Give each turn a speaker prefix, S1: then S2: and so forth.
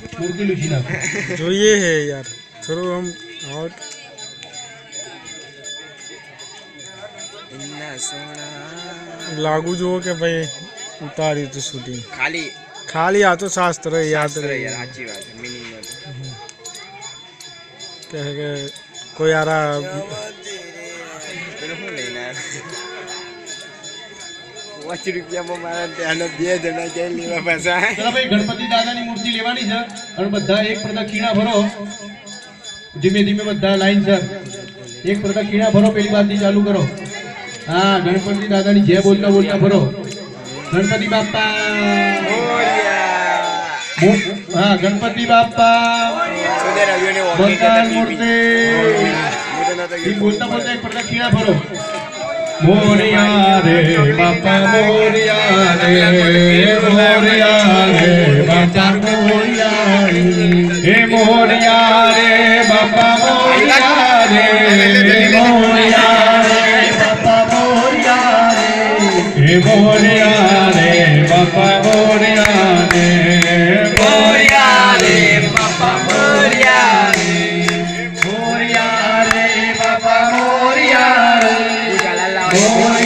S1: जो ये है
S2: यार थ्रो
S1: हम आउट लागू जो के भाई उतारी
S2: तो
S1: शूटिंग खाली। खाली आ तो
S2: शास्त्र
S1: है
S2: याद रहे। यार अच्छी बात
S1: है मीनिंग में कह
S2: के कोई आ रहा પાંચ રૂપિયામાં મારા ત્યાંનો બે જણા ક્યાંય લેવા પાછા.
S3: ચલો ભાઈ ગણપતિ દાદાની મૂર્તિ લેવાની છે અને બધા એક પ્રદક્ષિણા ભરો. ધીમે ધીમે બધા લાઈન સર એક પ્રદક્ષિણા ભરો પેલી બાજુથી ચાલુ કરો. હા ગણપતિ દાદાની જય બોલતા બોલતા ભરો. ગણપતિ બાપા હા ગણપતિ
S2: બાપા.
S3: બોલતા બોલતા એક પ્રદક્ષિણા ભરો. મોરિયા રે, બાપા મોરિયા રે મોરિયા રે, બાપા મોરિયા રે મોરિયા રે, બાપા મોરિયા રે મોરિયા રે, બાપા મોરિયા રે મોરિયા રે બાપા મોરિયા